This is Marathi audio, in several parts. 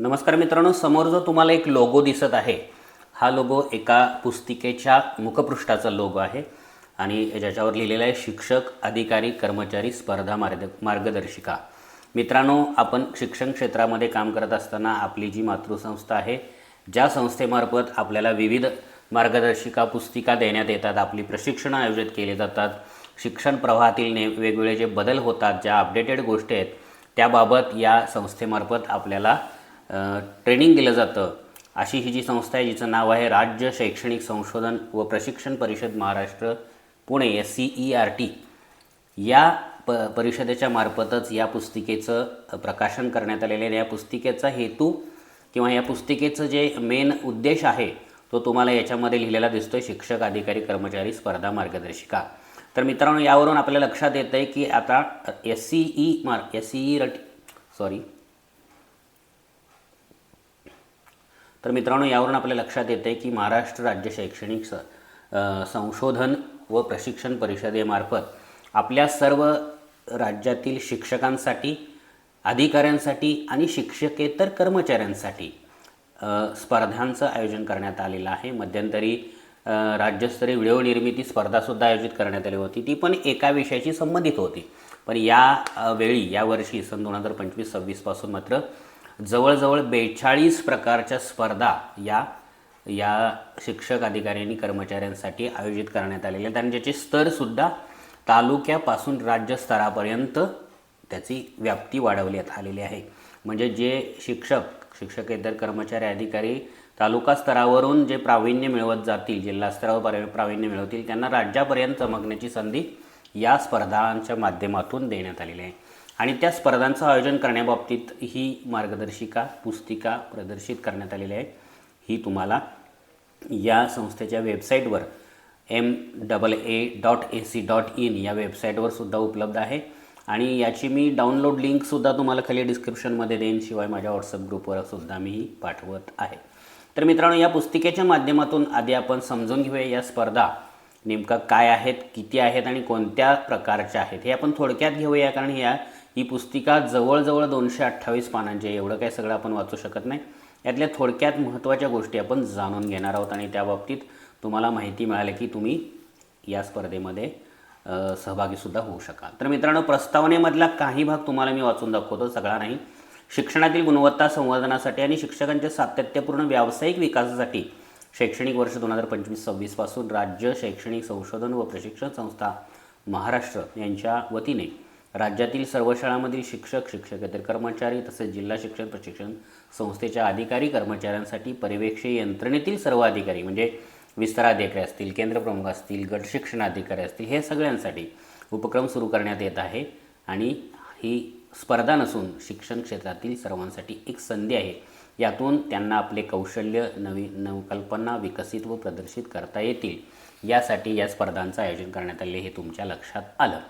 नमस्कार मित्रांनो समोर जो तुम्हाला एक लोगो दिसत आहे हा लोगो एका पुस्तिकेच्या मुखपृष्ठाचा लोगो आहे आणि ज्याच्यावर लिहिलेलं आहे शिक्षक अधिकारी कर्मचारी स्पर्धा मार्ग मार्गदर्शिका. मित्रांनो आपण शिक्षण क्षेत्रामध्ये काम करत असताना आपली जी मातृसंस्था आहे ज्या संस्थेमार्फत आपल्याला विविध मार्गदर्शिका पुस्तिका देण्यात येतात आपली प्रशिक्षणं आयोजित केली जातात शिक्षण प्रवाहातील ने वेगवेगळे जे बदल होतात ज्या अपडेटेड गोष्टी आहेत त्याबाबत या संस्थेमार्फत आपल्याला ट्रेनिंग दिलं जातं. अशी ही जी संस्था आहे जिचं नाव आहे राज्य शैक्षणिक संशोधन व प्रशिक्षण परिषद Maharashtra Pune S C E R T या प परिषदेच्या मार्फतच या पुस्तिकेचं प्रकाशन करण्यात आलेलं आहे. या पुस्तिकेचा हेतू किंवा या पुस्तिकेचं जे मेन उद्देश आहे तो तुम्हाला याच्यामध्ये लिहिलेला दिसतो आहे शिक्षक अधिकारी कर्मचारी स्पर्धा मार्गदर्शिका. तर मित्रांनो यावरून आपल्या लक्षात येतं आहे की आता एस सी ई मार एस सी ई रट सॉरी तर मित्रांनो यावरून आपल्या लक्षात येतं आहे की महाराष्ट्र राज्य शैक्षणिक स संशोधन व प्रशिक्षण परिषदेमार्फत आपल्या सर्व राज्यातील शिक्षकांसाठी अधिकाऱ्यांसाठी आणि शिक्षकेतर कर्मचाऱ्यांसाठी स्पर्धांचं आयोजन करण्यात आलेलं आहे. मध्यंतरी राज्यस्तरीय व्हिडिओ निर्मिती स्पर्धासुद्धा आयोजित करण्यात आली होती. ती पण एका विषयाशी संबंधित होती. पण या वेळी यावर्षी सन दोन हजार पंचवीस सव्वीसपासून मात्र जवळजवळ बेचाळीस प्रकारच्या स्पर्धा या या शिक्षक अधिकारी आणि कर्मचाऱ्यांसाठी आयोजित करण्यात आलेले आहेत. आणि ज्याचे स्तरसुद्धा तालुक्यापासून राज्यस्तरापर्यंत त्याची व्याप्ती वाढवण्यात आलेली आहे. म्हणजे जे शिक्षक शिक्षकेतर कर्मचारी अधिकारी तालुका स्तरावरून जे प्रावीण्य मिळवत जातील जिल्हा स्तरावर प्रावीण्य मिळवतील त्यांना राज्यापर्यंत चमकण्याची संधी या स्पर्धांच्या माध्यमातून देण्यात आलेली आहे. आणि त्या स्पर्धांचं आयोजन करण्याबाबतीत ही मार्गदर्शिका पुस्तिका प्रदर्शित करण्यात आलेली आहे. ही तुम्हाला या संस्थेच्या वेबसाईटवर M double A dot A C dot in या वेबसाईटवर सुद्धा उपलब्ध आहे. आणि याची मी डाउनलोड लिंकसुद्धा तुम्हाला खाली डिस्क्रिप्शनमध्ये देईन शिवाय माझ्या व्हॉट्सअप ग्रुपवर सुद्धा मी पाठवत आहे. तर मित्रांनो या पुस्तिकेच्या माध्यमातून आधी आपण समजून घेऊया या स्पर्धा नेमका काय आहेत किती आहेत आणि कोणत्या प्रकारच्या आहेत हे आपण थोडक्यात घेऊया कारण या ही पुस्तिका जवळजवळ दोनशे अठ्ठावीस पानांची आहे. एवढं काही सगळं आपण वाचू शकत नाही. यातल्या थोडक्यात महत्त्वाच्या गोष्टी आपण जाणून घेणार आहोत आणि त्या बाबतीत तुम्हाला माहिती मिळाली की तुम्ही या स्पर्धेमध्ये सहभागीसुद्धा होऊ शकाल. तर मित्रांनो प्रस्तावनेमधला काही भाग तुम्हाला मी वाचून दाखवतो सगळा नाही. शिक्षणातील गुणवत्ता संवर्धनासाठी आणि शिक्षकांच्या सातत्यपूर्ण व्यावसायिक विकासासाठी शैक्षणिक वर्ष दोन हजार पंचवीस सव्वीसपासून राज्य शैक्षणिक संशोधन व प्रशिक्षण संस्था महाराष्ट्र यांच्या वतीने राज्यातील सर्व शाळांमधील शिक्षक शिक्षकेतर कर्मचारी तसेच जिल्हा शिक्षण प्रशिक्षण संस्थेच्या अधिकारी कर्मचाऱ्यांसाठी पर्यवेक्षी यंत्रणेतील सर्व अधिकारी म्हणजे विस्तार अधिकारी असतील केंद्रप्रमुख असतील गट शिक्षण अधिकारी असतील हे सगळ्यांसाठी उपक्रम सुरू करण्यात येत आहे. आणि ही स्पर्धा नसून शिक्षण क्षेत्रातील सर्वांसाठी एक संधी आहे. यातून त्यांना आपले कौशल्य नवी नवकल्पना विकसित व प्रदर्शित करता येतील. यासाठी या स्पर्धांचं आयोजन करण्यात आले हे तुमच्या लक्षात आलं.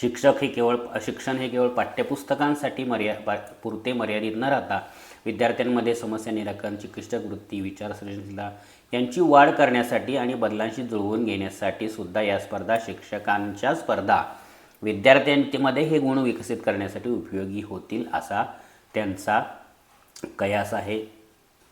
शिक्षक हे केवळ शिक्षण हे केवळ पाठ्यपुस्तकांसाठी मर्या पा पुरते मर्यादित न राहता विद्यार्थ्यांमध्ये समस्या निराकरण चिकित्सक वृत्ती विचार सृजनशीलता यांची वाढ करण्यासाठी आणि बदलांशी जुळवून घेण्यासाठी सुद्धा या स्पर्धा शिक्षकांच्या स्पर्धा विद्यार्थ्यांमध्ये हे गुण विकसित करण्यासाठी उपयोगी होतील असा त्यांचा कयास आहे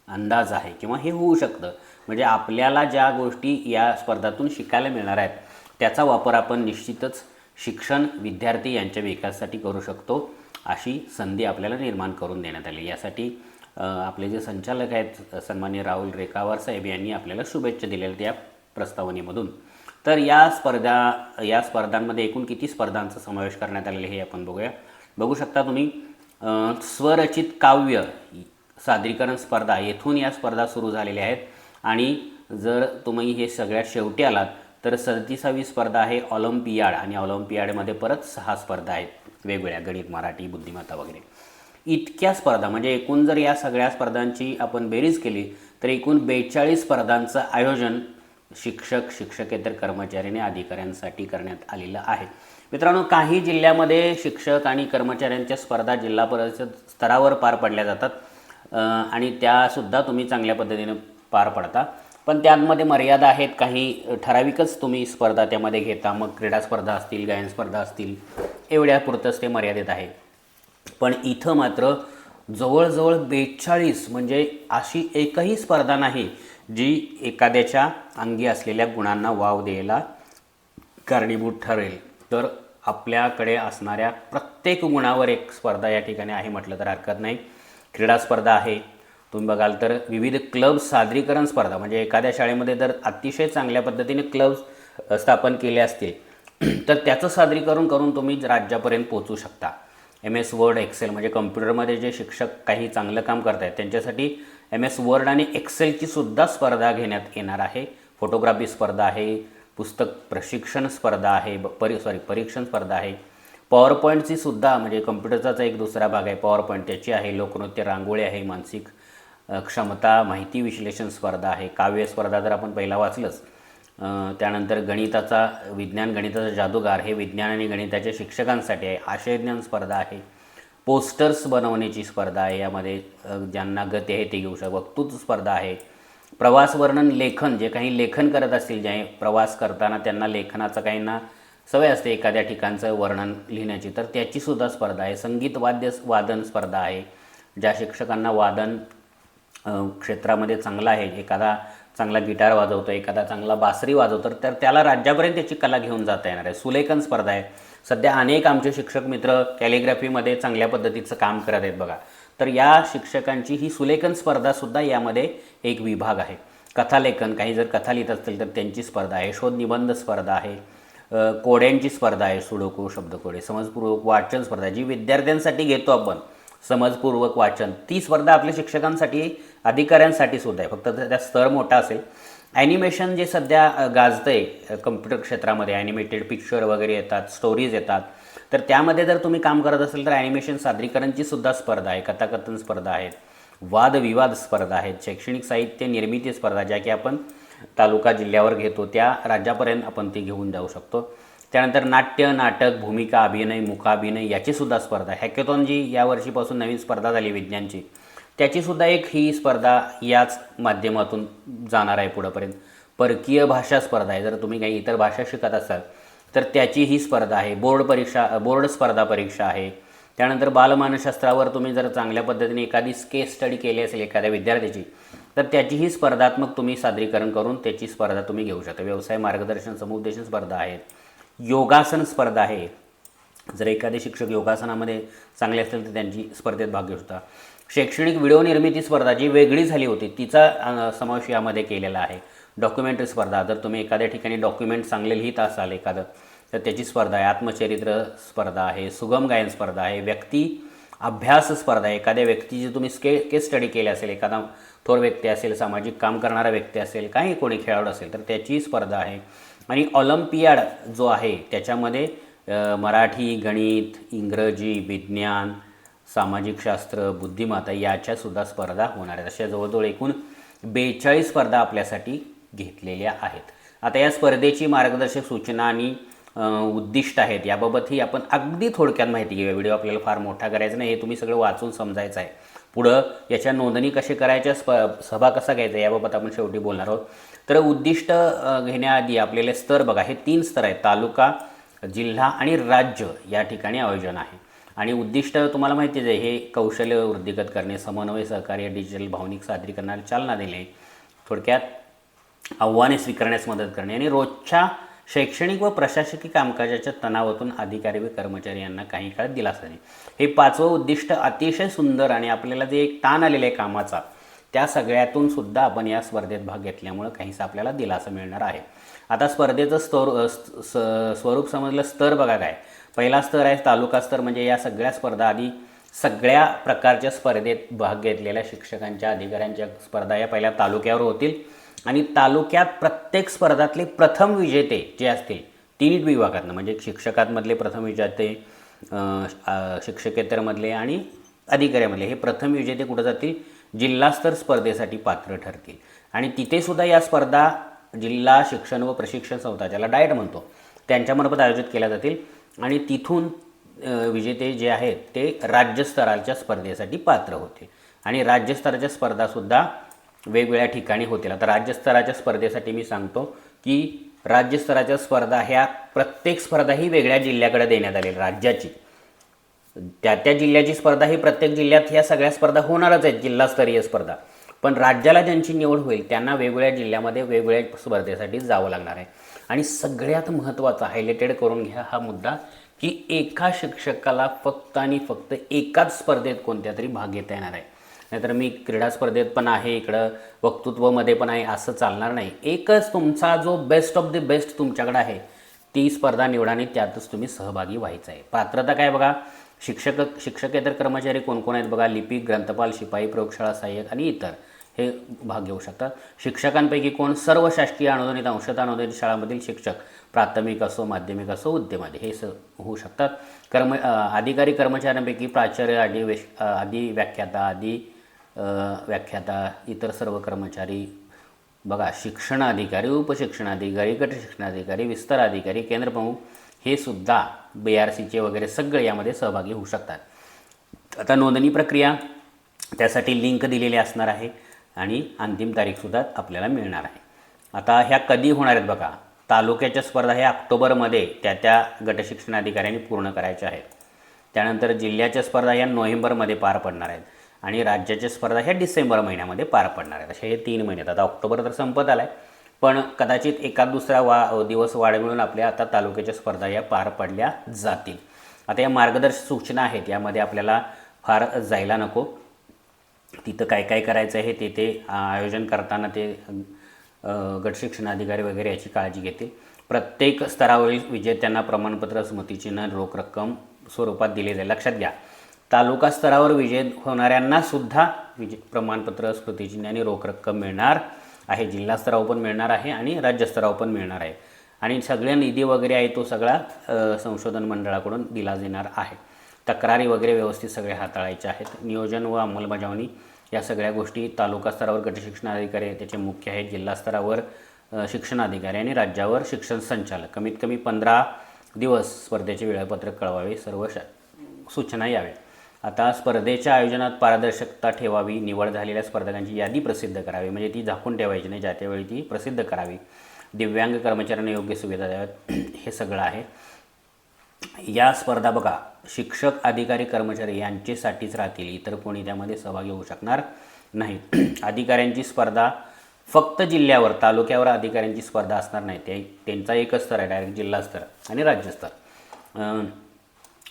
अंदाज आहे किंवा हे होऊ शकतं. म्हणजे आपल्याला ज्या गोष्टी या स्पर्धातून शिकायला मिळणार आहेत त्याचा वापर आपण निश्चितच शिक्षण विद्यार्थी यांच्या विकासासाठी करू शकतो अशी संधी आपल्याला निर्माण करून देण्यात आली. यासाठी आपले जे संचालक आहेत सन्मान्य राहुल रेखावार साहेब यांनी आपल्याला शुभेच्छा दिलेल्या आहेत प्रस्तावनेमधून. तर या स्पर्धा या स्पर्धांमध्ये एकूण किती स्पर्धांचा समावेश करण्यात आलेला आहे हे आपण बघूया. बघू शकता तुम्ही स्वरचित काव्य सादरीकरण स्पर्धा येथून या स्पर्धा सुरू झालेल्या आहेत. आणि जर तुम्ही हे सगळ्यात शेवटी आलात तर सदतीसावी स्पर्धा आहे ऑलिम्पियाड आणि ऑलिम्पियाडमध्ये परत सहा स्पर्धा आहेत वेगवेगळ्या गणित मराठी बुद्धिमत्ता वगैरे. इतक्या स्पर्धा म्हणजे एकूण जर या सगळ्या स्पर्धांची आपण बेरीज केली तर एकूण बेचाळीस स्पर्धांचं आयोजन शिक्षक शिक्षकेतर कर्मचारी आणि अधिकाऱ्यांसाठी करण्यात आलेलं आहे. मित्रांनो काही जिल्ह्यामध्ये शिक्षक आणि कर्मचाऱ्यांच्या स्पर्धा जिल्हा परिषद स्तरावर पार पडल्या जातात आणि त्यासुद्धा तुम्ही चांगल्या पद्धतीने पार पडता. पण त्यांमध्ये मर्यादा आहेत काही. ठराविकच तुम्ही स्पर्धा त्यामध्ये घेता. मग क्रीडा स्पर्धा असतील गायन स्पर्धा असतील एवढ्यापुरतंच ते मर्यादित आहे पण इथं मात्र जवळजवळ बेचाळीस म्हणजे अशी एकही स्पर्धा नाही जी एखाद्याच्या अंगी असलेल्या गुणांना वाव द्यायला कारणीभूत ठरेल. तर आपल्याकडे असणाऱ्या प्रत्येक गुणावर एक स्पर्धा या ठिकाणी आहे म्हटलं तर हरकत नाही. क्रीडा स्पर्धा आहे तुम्ही बघाल तर विविध क्लब सादरीकरण स्पर्धा म्हणजे एखाद्या शाळेमध्ये जर अतिशय चांगल्या पद्धतीने क्लब स्थापन केले असतील तर त्याचं सादरीकरण करून तुम्ही राज्यापर्यंत पोहोचू शकता. एम एस वर्ड एक्सेल म्हणजे कम्प्युटरमध्ये जे शिक्षक काही चांगलं काम करत आहेत त्यांच्यासाठी एम एस वर्ड आणि एक्सेलची सुद्धा स्पर्धा घेण्यात येणार आहे. फोटोग्राफी स्पर्धा आहे पुस्तक प्रशिक्षण स्पर्धा आहे ब- परी सॉरी परीक्षण स्पर्धा आहे. पॉवर पॉईंटची सुद्धा म्हणजे कम्प्युटरचाच एक दुसरा भाग आहे पॉवर पॉईंट त्याची आहे लोकनृत्य रांगोळी आहे मानसिक क्षमता माहिती विश्लेषण स्पर्धा आहे. काव्य स्पर्धा जर आपण पहिला वाचलंच त्यानंतर गणिताचा विज्ञान गणिताचा जादूगार हे विज्ञान आणि गणिताच्या शिक्षकांसाठी आहे. आशयज्ञान स्पर्धा आहे. पोस्टर्स बनवण्याची स्पर्धा आहे. यामध्ये ज्यांना गती आहे ते घेऊ शकतो. वक्तृत्व स्पर्धा आहे. प्रवास वर्णन लेखन जे काही लेखन करत असतील जे प्रवास करताना त्यांना लेखनाचं काहींना सवय असते एखाद्या ठिकाणचं वर्णन लिहिण्याची तर त्याचीसुद्धा स्पर्धा आहे. संगीत वाद्य वादन स्पर्धा आहे ज्या शिक्षकांना वादन क्षेत्रामध्ये चांगला आहे. एखादा चांगला गिटार वाजवतो एखादा चांगला बासरी वाजवतो तर त्याला राज्यापर्यंत त्याची कला घेऊन जाता येणार आहे. सुलेखन स्पर्धा आहे. सध्या अनेक आमचे शिक्षक मित्र कॅलिग्राफीमध्ये चांगल्या पद्धतीचं काम करत आहेत बघा. तर या शिक्षकांची ही सुलेखन स्पर्धासुद्धा यामध्ये एक विभाग आहे. कथालेखन काही जर कथा लिहित असतील तर त्यांची स्पर्धा आहे. शोध निबंध स्पर्धा आहे. कोड्यांची स्पर्धा आहे. सुडोको शब्दकोडे समजपूर्वक वाचन स्पर्धा जी विद्यार्थ्यांसाठी घेतो आपण समजपूर्वक वाचन. ती स्पर्धा आपल्या शिक्षकांसाठी अधिकाऱ्यांसाठी सुद्धा आहे. फक्त त्याचा स्तर मोठा असेल. ॲनिमेशन जे सध्या गाजतं आहे कम्प्युटर क्षेत्रामध्ये ॲनिमेटेड पिक्चर वगैरे येतात स्टोरीज येतात. तर त्यामध्ये जर तुम्ही काम करत असेल तर ॲनिमेशन सादरीकरणची सुद्धा स्पर्धा आहे. कथाकथन स्पर्धा आहेत. वादविवाद स्पर्धा आहेत. शैक्षणिक साहित्य निर्मिती स्पर्धा ज्या की आपण तालुका जिल्ह्यावर घेतो त्या राज्यापर्यंत आपण ती घेऊन जाऊ शकतो. त्यानंतर नाट्य नाटक भूमिका अभिनय मुखाभिनय याचीसुद्धा स्पर्धा. हॅकेथॉन जी यावर्षीपासून नवीन स्पर्धा झाली विज्ञानची. त्याचीसुद्धा एक ही स्पर्धा याच माध्यमातून जाणार आहे पुढंपर्यंत. परकीय भाषा स्पर्धा आहे. जर तुम्ही काही इतर भाषा शिकत असाल तर त्याची ही स्पर्धा आहे. बोर्ड परीक्षा बोर्ड स्पर्धा परीक्षा आहे. त्यानंतर बालमानसशास्त्रावर तुम्ही जर चांगल्या पद्धतीने एखादी केस स्टडी केली असेल एखाद्या विद्यार्थ्याची तर त्याचीही स्पर्धात्मक तुम्ही सादरीकरण करून त्याची स्पर्धा तुम्ही घेऊ शकता. व्यवसाय मार्गदर्शन समुपदेशन स्पर्धा आहेत. योगासन स्पर्धा आहे. जर एखादे शिक्षक योगासनामध्ये चांगले असतील तर त्यांची स्पर्धेत भाग घेऊ शकता शैक्षणिक व्हिडिओ निर्मिती स्पर्धा जी वेगळी झाली होती तिचा समावेश यामध्ये केलेला आहे. डॉक्युमेंटरी स्पर्धा जर तुम्ही एखाद्या ठिकाणी डॉक्युमेंट चांगले लिहित असाल एखादं तर त्याची स्पर्धा आहे. आत्मचरित्र स्पर्धा आहे सुगम गायन स्पर्धा आहे व्यक्ती अभ्यास स्पर्धा आहे. एखाद्या व्यक्तीची तुम्ही स्के केस स्टडी केली असेल एखादा थोर व्यक्ती असेल सामाजिक काम करणारा व्यक्ती असेल काही कोणी खेळाडू असेल तर त्याची स्पर्धा आहे. आणि ऑलिम्पियाड जो आहे त्याच्यामध्ये मराठी गणित इंग्रजी विज्ञान सामाजिक शास्त्र बुद्धिमत्ता याच्यासुद्धा स्पर्धा होणार आहेत. अशा जवळजवळ एकूण बेचाळीस स्पर्धा आपल्यासाठी घेतलेल्या आहेत. आता या स्पर्धेची मार्गदर्शक सूचना आणि उद्दिष्ट आहेत याबाबतही आपण अगदी थोडक्यात माहिती घेऊया. व्हिडिओ आपल्याला फार मोठा करायचा नाही हे तुम्ही सगळं वाचून समजायचं आहे. पुढं याच्या नोंदणी कशी करायच्या स्प सभा कसा घ्यायचा याबाबत आपण शेवटी बोलणार आहोत. तर उद्दिष्ट घेण्याआधी आपलेले स्तर बघा. हे तीन स्तर आहेत. तालुका जिल्हा आणि राज्य या ठिकाणी आयोजन आहे. आणि उद्दिष्ट तुम्हाला माहितीच आहे हे कौशल्य वृद्धिगत करणे समन्वय सहकार्य डिजिटल भावनिक सादरीकरणाला चालना देणे थोडक्यात आव्हाने स्वीकारण्यास मदत करणे आणि रोजच्या शैक्षणिक व प्रशासकीय कामकाजाच्या तणावातून अधिकारी व कर्मचारी यांना काही काळ दिलासा नाही हे पाचवं उद्दिष्ट अतिशय सुंदर आणि आपल्याला जे एक ताण आलेला आहे कामाचा त्या सगळ्यातून सुद्धा आपण या स्पर्धेत भाग घेतल्यामुळं काहीसा आपल्याला दिलासा मिळणार आहे. आता स्पर्धेचं स्तर स- स्वरूप समजलं स्तर बघा काय. पहिला स्तर आहे तालुका स्तर म्हणजे या सगळ्या स्पर्धा आधी सगळ्या प्रकारच्या स्पर्धेत भाग घेतलेल्या शिक्षकांच्या अधिकाऱ्यांच्या स्पर्धा या पहिल्या तालुक्यावर होतील. आणि तालुक्यात प्रत्येक स्पर्धातले प्रथम विजेते जे असतील तीन विभागातनं म्हणजे शिक्षकांमधले प्रथम विजेते शिक्षकेतरमधले आणि अधिकाऱ्यामधले हे प्रथम विजेते कुठं जातील? जिल्हास्तर स्पर्धेसाठी पात्र ठरतील. आणि तिथेसुद्धा या स्पर्धा जिल्हा शिक्षण व प्रशिक्षण संस्था ज्याला डाएट म्हणतो त्यांच्यामार्फत आयोजित केल्या जातील. आणि तिथून विजेते जे आहेत ते राज्यस्तराच्या स्पर्धेसाठी पात्र होतील. आणि राज्यस्तराच्या स्पर्धासुद्धा वेगवेगळ्या ठिकाणी होतील. आता राज्यस्तराच्या स्पर्धेसाठी मी सांगतो की राज्यस्तराच्या स्पर्धा ह्या प्रत्येक स्पर्धा ही वेगळ्या जिल्ह्याकडे देण्यात आली राज्याची. त्या त्या जिल्ह्याची स्पर्धा ही प्रत्येक जिल्ह्यात ह्या सगळ्या स्पर्धा होणारच आहेत जिल्हास्तरीय स्पर्धा. पण राज्याला ज्यांची निवड होईल त्यांना वेगवेगळ्या जिल्ह्यामध्ये वेगवेगळ्या स्पर्धेसाठी जावं लागणार आहे. आणि सगळ्यात महत्त्वाचा हायलाइटेड करून घ्या हा मुद्दा की एका शिक्षकाला फक्त आणि फक्त एकाच स्पर्धेत कोणत्या तरी भाग घेता येणार आहे. नाहीतर मी क्रीडा स्पर्धेत पण आहे इकडं वक्तृत्वमध्ये पण आहे असं चालणार नाही. एकच तुमचा जो बेस्ट ऑफ द बेस्ट तुमच्याकडे आहे ती स्पर्धा निवडा आणि त्यातच तुम्ही सहभागी व्हायचं आहे. पात्रता काय बघा? शिक्षक शिक्षकेतर कर्मचारी कोणकोण आहेत बघा? लिपिक ग्रंथपाल शिपाई प्रयोगशाळा सहाय्यक आणि इतर. हे भाग घेऊ शकतात शिक्षकांपैकी कोण? सर्व शासकीय अनुदानित अंशतः अनुदानित शाळांमधील शिक्षक. प्राथमिक असो माध्यमिक असो उद्यमध्ये हे स होऊ शकतात. कर्म अधिकारी कर्मचाऱ्यांपैकी प्राचार्य आदी वेश आदी व्याख्याता आदी व्याख्याता इतर सर्व कर्मचारी बघा शिक्षण अधिकारी उपशिक्षण अधिकारी गट अधिकारी विस्तार अधिकारी केंद्र हे सुद्धा बी आर सीचे वगैरे सगळे यामध्ये सहभागी होऊ शकतात. आता नोंदणी प्रक्रिया त्यासाठी लिंक दिलेली असणार आहे आणि अंतिम तारीखसुद्धा आपल्याला मिळणार आहे. आता ह्या कधी होणार आहेत बघा? तालुक्याच्या स्पर्धा ह्या ऑक्टोबरमध्ये त्या त्या गटशिक्षण अधिकाऱ्यांनी पूर्ण करायच्या आहेत. त्यानंतर जिल्ह्याच्या स्पर्धा ह्या नोव्हेंबरमध्ये पार पडणार आहेत. आणि राज्याच्या स्पर्धा ह्या डिसेंबर महिन्यामध्ये पार पडणार आहेत. असे हे तीन महिन्यात आता ऑक्टोबर तर संपत आला आहे पण कदाचित एखाद दुसरा वा दिवस वाढ मिळून आपल्या आता तालुक्याच्या स्पर्धा या पार पडल्या जातील. आता या मार्गदर्शक सूचना आहेत यामध्ये आपल्याला फार जायला नको. तिथं काय काय करायचं आहे ते ते आयोजन करताना ते गटशिक्षण गट शिक्षणाधिकारी वगैरे याची काळजी घेतील. प्रत्येक स्तरावरील विजेत्यांना प्रमाणपत्र स्मृतिचिन्ह रोख रक्कम स्वरूपात दिले जाईल. लक्षात घ्या तालुका स्तरावर विजय होणाऱ्यांना सुद्धा विजय प्रमाणपत्र स्मृतिचिन्ह आणि रोख रक्कम मिळणार आहे. जिल्हा स्तरावर पण मिळणार आहे आणि राज्यस्तरावर पण मिळणार आहे. आणि सगळ्या निधी वगैरे आहे तो सगळा संशोधन मंडळाकडून दिला जाणार आहे. तक्रारी वगैरे व्यवस्थित सगळे हाताळायचे आहेत. नियोजन व अंमलबजावणी या सगळ्या गोष्टी तालुका स्तरावर गटशिक्षणाधिकारी त्याचे मुख्य आहेत. जिल्हा स्तरावर शिक्षणाधिकारी आणि राज्यावर शिक्षण संचालक. कमीत कमी पंधरा दिवस स्पर्धेचे वेळापत्रक कळवावे. सर्व सूचना याव्या आता स्पर्धेच्या आयोजनात पारदर्शकता ठेवावी निवड झालेल्या स्पर्धकांची यादी प्रसिद्ध करावी. म्हणजे ती झाकून ठेवायची नाही ज्या त्यावेळी ती प्रसिद्ध करावी. दिव्यांग कर्मचाऱ्यांना योग्य सुविधा द्याव्यात हे सगळं आहे. या स्पर्धा बघा शिक्षक अधिकारी कर्मचारी यांचेसाठीच राहतील इतर कोणी त्यामध्ये सहभागी होऊ शकणार नाहीत. अधिकाऱ्यांची स्पर्धा फक्त जिल्ह्यावर तालुक्यावर अधिकाऱ्यांची स्पर्धा असणार नाही. ते त्यांचा एकच स्तर आहे डायरेक्ट जिल्हा स्तर आणि राज्यस्तर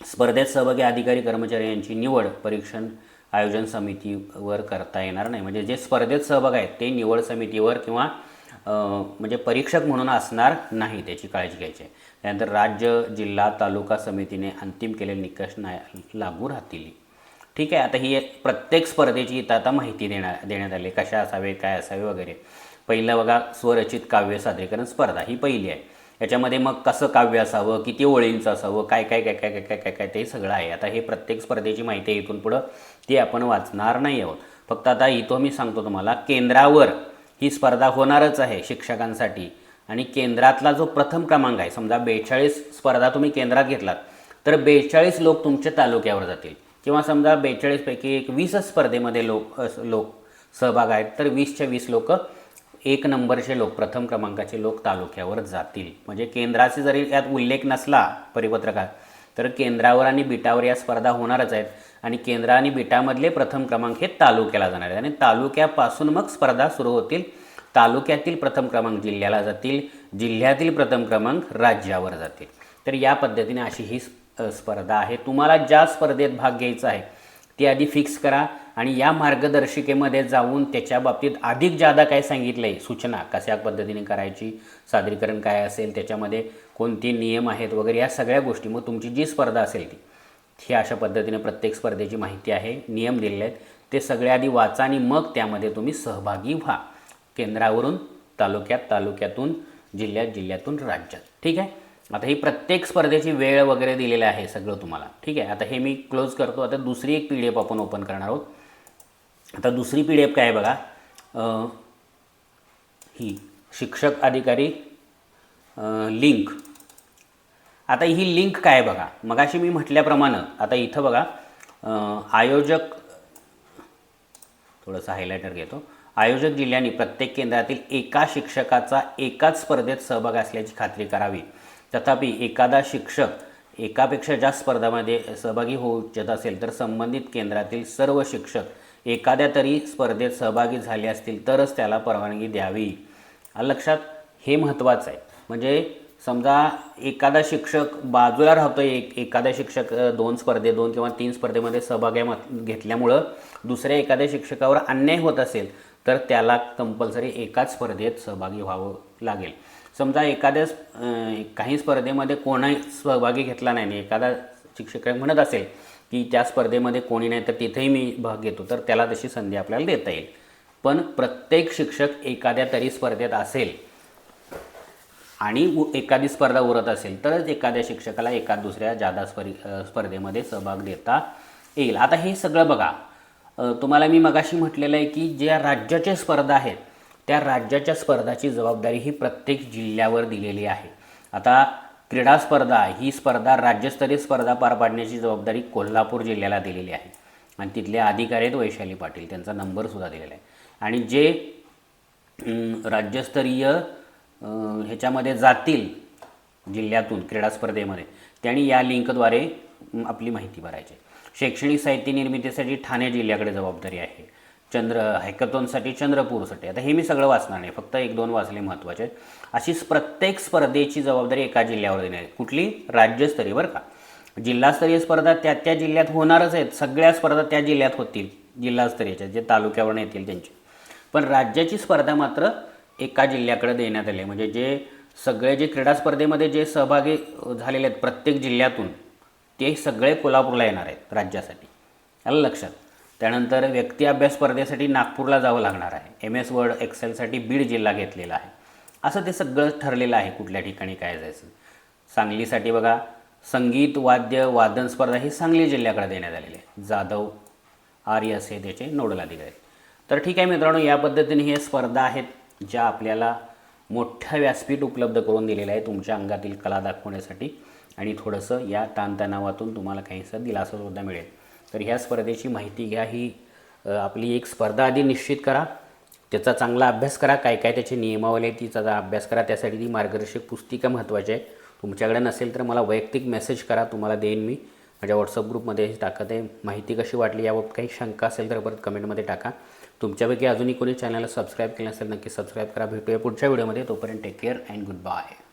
स्पर्धेत सहभागी अधिकारी कर्मचारी यांची निवड परीक्षण आयोजन समितीवर करता येणार नाही. म्हणजे जे स्पर्धेत सहभाग आहेत ते निवड समितीवर किंवा म्हणजे परीक्षक म्हणून असणार नाही त्याची काळजी घ्यायची आहे. त्यानंतर राज्य जिल्हा तालुका समितीने अंतिम केलेले निकष नाही लागू राहतील. ठीक आहे आता ही एक प्रत्येक स्पर्धेची इथं आता माहिती देण्या देण्यात आली कशा असावे काय असावे वगैरे. पहिलं बघा स्वरचित काव्य सादरीकरण स्पर्धा ही पहिली आहे. याच्यामध्ये मग कसं काव्य असावं किती ओळींचं असावं काय काय काय काय काय काय काय काय ते सगळं आहे. आता हे प्रत्येक स्पर्धेची माहिती आहे इथून पुढं ती आपण वाचणार नाही आहोत. फक्त आता इथं मी सांगतो तुम्हाला केंद्रावर ही स्पर्धा होणारच आहे शिक्षकांसाठी. आणि केंद्रातला जो प्रथम क्रमांक आहे समजा बेचाळीस स्पर्धा तुम्ही केंद्रात घेतलात तर बेचाळीस लोक तुमच्या तालुक्यावर जातील. किंवा समजा बेचाळीसपैकी एक वीसच स्पर्धेमध्ये लोक लोक सहभाग आहेत तर वीसच्या वीस लोक एक नंबरचे लोक प्रथम क्रमांकाचे लोक तालुक्यावर जातील. म्हणजे केंद्राचे जरी यात उल्लेख नसला परिपत्रकात तर केंद्रावर आणि बिटावर या स्पर्धा होणारच आहेत. आणि केंद्र आणि बिटामधले प्रथम क्रमांक हे तालुक्याला जाणार आहेत. आणि तालुक्यापासून मग स्पर्धा सुरू होतील. तालुक्यातील प्रथम क्रमांक जिल्ह्याला जातील. जिल्ह्यातील प्रथम क्रमांक राज्यावर जातील. तर या पद्धतीने अशी ही स्पर्धा आहे. तुम्हाला ज्या स्पर्धेत भाग घ्यायचा आहे ती आधी फिक्स करा. आणि या मार्गदर्शिकेमध्ये जाऊन त्याच्या बाबतीत अधिक जादा काय सांगितलं आहे सूचना कशा पद्धतीने करायची? सादरीकरण काय असेल? त्याच्यामध्ये कोणते नियम आहेत? वगैरे या सगळ्या गोष्टी. मग तुमची जी स्पर्धा असेल ती ही अशा पद्धतीने प्रत्येक स्पर्धेची माहिती आहे नियम दिलेले आहेत. ते सगळे आधी वाचा आणि मग त्यामध्ये तुम्ही सहभागी व्हा. केंद्रावरून तालुक्यात तालुक्यातून जिल्ह्यात जिल्ह्यातून राज्यात. ठीक आहे? आता ही प्रत्येक स्पर्धेची वेळ वगैरे दिलेली आहे सगळं तुम्हाला. ठीक आहे? आता हे मी क्लोज करतो. आता दुसरी एक पी डी एफ आपण ओपन करणार आहोत. आता दुसरी पी डी एफ काय आहे बघा ही शिक्षक अधिकारी लिंक. आता ही लिंक काय आहे बघा? मगाशी मी म्हटल्याप्रमाणे आता इथं बघा आयोजक थोडंसं हायलायटर घेतो. आयोजक जिल्ह्यांनी प्रत्येक केंद्रातील एका शिक्षकाचा एकाच स्पर्धेत सहभाग असल्याची खात्री करावी. तथापि एखादा शिक्षक एकापेक्षा जास्त स्पर्धामध्ये सहभागी होऊ इच्छित असेल तर संबंधित केंद्रातील सर्व शिक्षक एखाद्या तरी स्पर्धेत सहभागी झाले असतील तरच त्याला परवानगी द्यावी. लक्षात हे महत्त्वाचं आहे. म्हणजे समजा एखादा शिक्षक बाजूला राहतो एक एखादा शिक्षक दोन स्पर्धे दोन किंवा तीन स्पर्धेमध्ये सहभागी घेतल्यामुळं दुसऱ्या एखाद्या शिक्षकावर अन्याय होत असेल तर त्याला कंपल्सरी एकाच स्पर्धेत सहभागी व्हावं लागेल. समजा एखाद्या काही स्पर्धेमध्ये कोणाही सहभागी घेतला नाही एखादा शिक्षक म्हणत असेल की त्या स्पर्धेमध्ये कोणी नाही तर तिथेही मी भाग घेतो तर त्याला तशी संधी आपल्याला देता येईल. पण प्रत्येक शिक्षक एखाद्या तरी स्पर्धेत असेल आणि उ- एखादी स्पर्धा उरत असेल तरच एखाद्या शिक्षकाला एका दुसऱ्या जादा स्पर् स्पर्धेमध्ये सहभाग देता येईल. आता हे सगळं बघा. तुम्हाला मी मगाशी म्हटलेलं आहे की ज्या राज्याच्या स्पर्धा आहेत त्या राज्याच्या स्पर्धाची जबाबदारी ही प्रत्येक जिल्ह्यावर दिलेली आहे. आता क्रीडा स्पर्धा ही स्पर्धा राज्यस्तरीय स्पर्धा पार पाडण्याची जबाबदारी कोल्हापूर जिल्ह्याला दिलेली आहे. आणि तिथले अधिकारी आहेत वैशाली पाटील त्यांचा नंबरसुद्धा दिलेला आहे. आणि जे राज्यस्तरीय ह्याच्यामध्ये जातील जिल्ह्यातून क्रीडा स्पर्धेमध्ये त्यांनी या लिंकद्वारे आपली माहिती भरायची शैक्षणिक साहित्य निर्मितीसाठी ठाणे जिल्ह्याकडे जबाबदारी आहे. चंद्र हॅकथॉनसाठी चंद्रपूरसाठी. आता हे मी सगळं वाचणार नाही फक्त एक दोन वाचले महत्त्वाचे आहेत. अशी प्रत्येक स्पर्धेची जबाबदारी एका जिल्ह्यावर देण्यात आहे. कुठली? राज्यस्तरीय बरं का. जिल्हास्तरीय स्पर्धा त्या त्या जिल्ह्यात होणारच आहेत. सगळ्या स्पर्धा त्या जिल्ह्यात होतील जिल्हास्तरीयच्या जे तालुक्यावरून येतील त्यांची. पण राज्याची स्पर्धा मात्र एका जिल्ह्याकडे देण्यात आली आहे. म्हणजे जे सगळे जे क्रीडा स्पर्धेमध्ये जे सहभागी झालेले आहेत प्रत्येक जिल्ह्यातून ते सगळे कोल्हापूरला येणार आहेत राज्यासाठी. आलं लक्षात? त्यानंतर व्यक्ती अभ्यास स्पर्धेसाठी नागपूरला जावं लागणार आहे. एम एस वर्ड एक्सेलसाठी बीड जिल्हा घेतलेला आहे. असं ते सगळं ठरलेलं आहे कुठल्या ठिकाणी काय जायचं. सांगलीसाठी बघा संगीत वाद्य वादन स्पर्धा ही सांगली जिल्ह्याकडे देण्यात आलेली आहे. जाधव आर्य असे त्याचे नोडल अधिकारी तर ठीक आहे मित्रांनो या पद्धतीने हे स्पर्धा आहेत ज्या आपल्याला मोठ्या व्यासपीठ उपलब्ध करून दिलेलं आहे तुमच्या अंगातील कला दाखवण्यासाठी. आणि थोडंसं या ताणतणावातून तुम्हाला काहीसा दिलासासुद्धा मिळेल. तर ह्या स्पर्धेची माहिती घ्या. ही आपली एक स्पर्धा आधी निश्चित करा. त्याचा चांगला अभ्यास करा. काय काय त्याची नियमावली आहे तिचा अभ्यास करा. त्यासाठी ती मार्गदर्शक पुस्तिका महत्त्वाची आहे. तुमच्याकडे नसेल तर मला वैयक्तिक मेसेज करा. तुम्हाला देईन मी. माझ्या व्हॉट्सअप ग्रुपमध्ये टाकत आहे. माहिती कशी वाटली याबाबत काही शंका असेल तर परत कमेंटमध्ये टाका. तुमच्यापैकी अजूनही कोणी चॅनलला सबस्क्राईब केलं असेल नक्की सबस्क्राईब करा. भेटूया पुढच्या व्हिडिओमध्ये तोपर्यंत take care and good bye